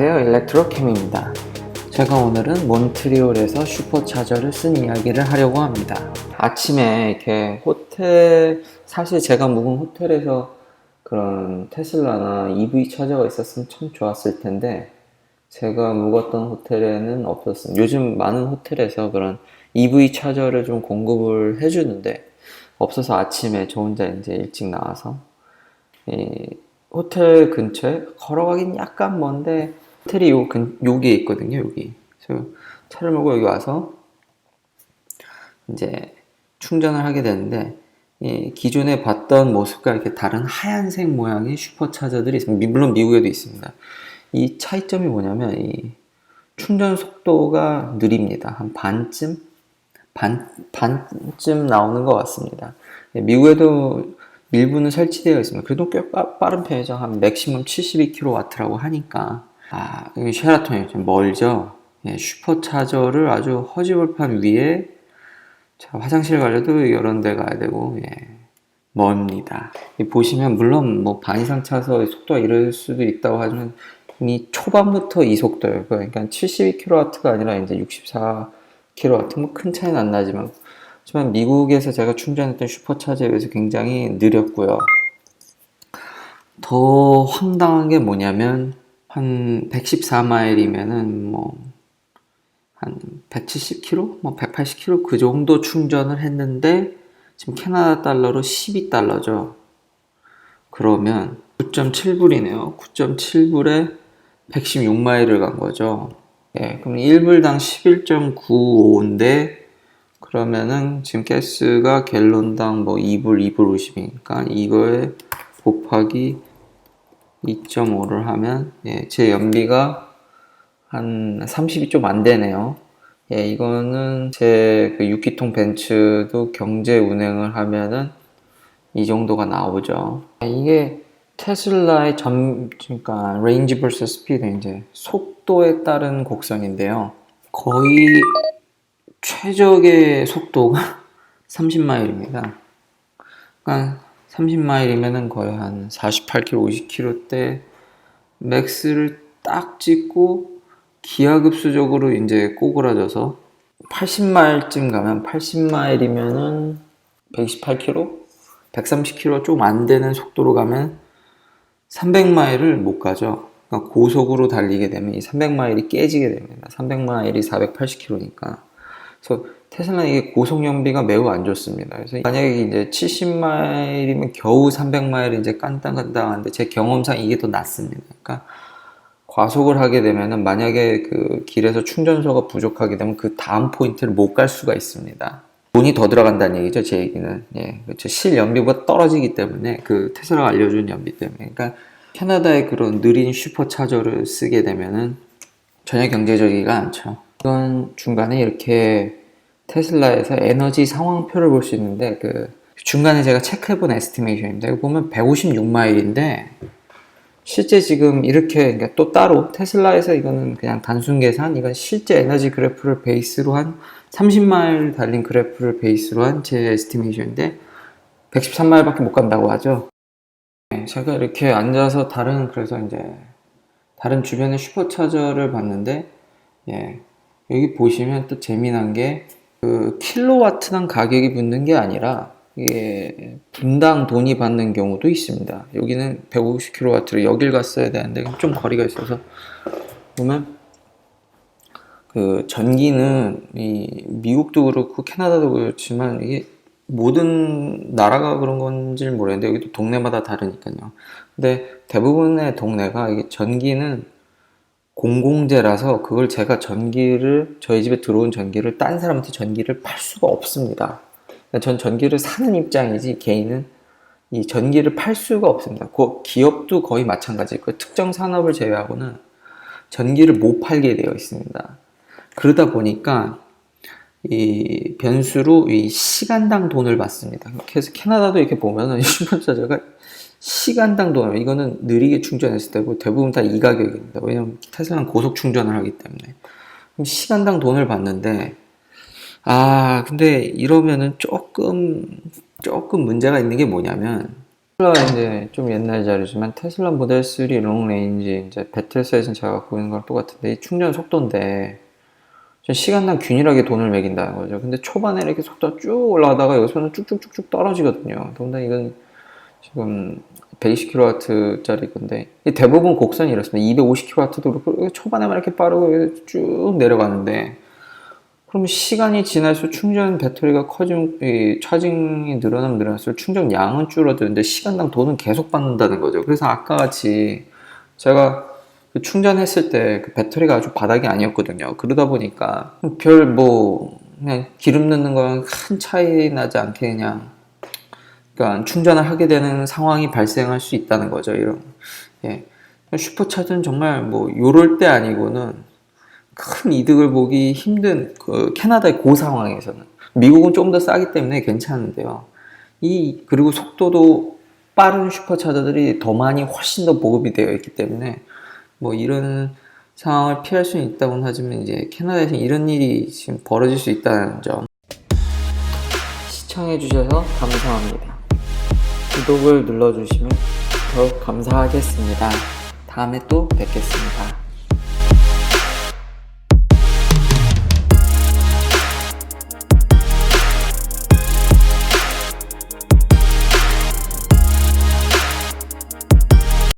안녕하세요. 일렉트로캠입니다. 제가 오늘은 몬트리올에서 슈퍼차저를 쓴 이야기를 하려고 합니다. 아침에 이렇게 호텔 사실 제가 묵은 호텔에서 그런 테슬라나 EV 차저가 있었으면 참 좋았을 텐데 제가 묵었던 호텔에는 없었습니다. 요즘 많은 호텔에서 그런 EV 차저를 좀 공급을 해주는데 없어서 아침에 저 혼자 이제 일찍 나와서 이 호텔 근처에 걸어가긴 약간 먼데 호텔이 요 근, 여기에 있거든요 여기 그래서 차를 몰고 여기 와서 이제 충전을 하게 되는데 이 기존에 봤던 모습과 이렇게 다른 하얀색 모양의 슈퍼차저들이 있습니다 미- 물론 미국에도 있습니다 이 차이점이 뭐냐면 이 충전 속도가 느립니다 한 반쯤 반, 반쯤 나오는 것 같습니다 예, 미국에도 일부는 설치되어 있습니다. 그래도 꽤 빠, 빠른 편이죠. 한 맥시멈 72kW라고 하니까. 아, 여기 쉐라톤이 좀 멀죠. 예, 슈퍼차저를 아주 허지벌판 위에 자, 화장실 가려도 이런 데 가야 되고, 예, 멉니다. 이 보시면, 물론 뭐 반 이상 차서 속도가 이럴 수도 있다고 하지만, 이 초반부터 이 속도예요. 그러니까 72kW가 아니라 이제 64kW, 뭐큰 차이는 안 나지만, 하지만 미국에서 제가 충전했던 슈퍼차저에 비해서 굉장히 느렸고요. 더 황당한 게 뭐냐면 한 114마일이면은 뭐 한 170km, 뭐 180km 그 정도 충전을 했는데 지금 캐나다 달러로 12달러죠. 그러면 9.7불이네요. 9.7불에 116마일을 간 거죠. 예, 그럼 1불당 11.95인데 그러면은 지금 가스가 갤론당 뭐 2불, 2불 50이니까 이거에 곱하기 2.5를 하면 예, 제 연비가 한 30이 좀 안 되네요. 예, 이거는 제 그 6기통 벤츠도 경제 운행을 하면은 이 정도가 나오죠. 이게 테슬라의 점, 그러니까 range vs speed 이제 속도에 따른 곡선인데요. 거의 최적의 속도가 30마일입니다. 그러니까 30마일이면은 거의 한 48km, 50km 맥스를 딱 찍고 기하급수적으로 이제 꼬그라져서 80마일쯤 가면 80마일이면은 128km, 130km 좀 안 되는 속도로 가면 300마일을 못 가죠. 그러니까 고속으로 달리게 되면 이 300마일이 깨지게 됩니다. 300마일이 480km니까. 그래서 테슬라는 이게 고속 연비가 매우 안 좋습니다. 그래서 만약에 이제 70마일이면 겨우 300마일 이제 깐당깐당한데 제 경험상 이게 더 낫습니다. 그러니까 과속을 하게 되면은 만약에 그 길에서 충전소가 부족하게 되면 그 다음 포인트를 못 갈 수가 있습니다. 돈이 더 들어간다는 얘기죠, 제 얘기는. 예, 그렇죠. 실 연비보다 떨어지기 때문에 그 테슬라가 알려준 연비 때문에. 그러니까 캐나다의 그런 느린 슈퍼차저를 쓰게 되면은 전혀 경제적이가 않죠. 이건 중간에 이렇게 테슬라에서 에너지 상황표를 볼 수 있는데 그 중간에 제가 체크해본 에스티메이션입니다. 이거 보면 156마일인데 실제 지금 이렇게 그러니까 또 따로 테슬라에서 이거는 그냥 단순 계산 이건 실제 에너지 그래프를 베이스로 한 30마일 달린 그래프를 베이스로 한 제 에스티메이션인데 113마일밖에 못 간다고 하죠. 네, 제가 이렇게 앉아서 다른 그래서 이제 다른 주변의 슈퍼차저를 봤는데 예, 여기 보시면 또 재미난 게 그 킬로와트당 가격이 붙는 게 아니라 이게 분당 돈이 받는 경우도 있습니다. 여기는 150kW를 여길 갔어야 되는데 좀 거리가 있어서 보면 그 전기는 이 미국도 그렇고 캐나다도 그렇지만 이게 모든 나라가 그런 건지 모르겠는데 여기도 동네마다 다르니까요. 근데 대부분의 동네가 이게 전기는 공공재라서 그걸 제가 전기를 저희 집에 들어온 전기를 딴 사람한테 전기를 팔 수가 없습니다. 전 전기를 사는 입장이지 개인은 이 전기를 팔 수가 없습니다. 그 기업도 거의 마찬가지일 거예요. 특정 산업을 제외하고는 전기를 못 팔게 되어 있습니다. 그러다 보니까 이 변수로 이 시간당 돈을 받습니다. 그래서 캐나다도 이렇게 보면은 슈퍼차저가 시간당 돈을 이거는 느리게 충전했을 때고 대부분 다 이 가격입니다. 왜냐면 테슬라는 고속 충전을 하기 때문에 그럼 시간당 돈을 받는데 아 근데 이러면은 조금 조금 문제가 있는 게 뭐냐면 테슬라 이제 좀 옛날 자료지만 테슬라 모델 3 롱레인지 이제 배틀 사이즈는 제가 있는 거랑 똑같은데 이 충전 속도인데 저 시간당 균일하게 돈을 매긴다는 거죠. 근데 초반에 이렇게 속도가 쭉 올라가다가 여기서는 쭉쭉쭉쭉 떨어지거든요. 더군다나 이건 지금 120kW짜리 건데 이 대부분 곡선이 이렇습니다. 250kW도 그렇고 초반에만 이렇게 빠르고 쭉 내려가는데 그럼 시간이 지날수록 충전 배터리가 커지면 이 차징이 늘어나면 늘어날수록 충전 양은 줄어드는데 시간당 돈은 계속 받는다는 거죠. 그래서 아까 같이 제가 그 충전했을 때 그 배터리가 아주 바닥이 아니었거든요. 그러다 보니까 별 뭐 그냥 기름 넣는 거랑 큰 차이 나지 그냥 그러니까 충전을 하게 되는 상황이 발생할 수 있다는 거죠. 이런 예. 슈퍼차는 정말 뭐 요럴 때 아니고는 큰 이득을 보기 힘든 그 캐나다의 그 상황에서는 미국은 좀더 싸기 때문에 괜찮은데요. 이 그리고 속도도 빠른 슈퍼차저들이 더 많이 훨씬 더 보급이 되어 있기 때문에 뭐 이런 상황을 피할 수는 있다고는 하지만 이제 캐나다에서 이런 일이 지금 벌어질 수 있다는 점 시청해 주셔서 감사합니다. 구독을 눌러주시면 더욱 감사하겠습니다. 다음에 또 뵙겠습니다.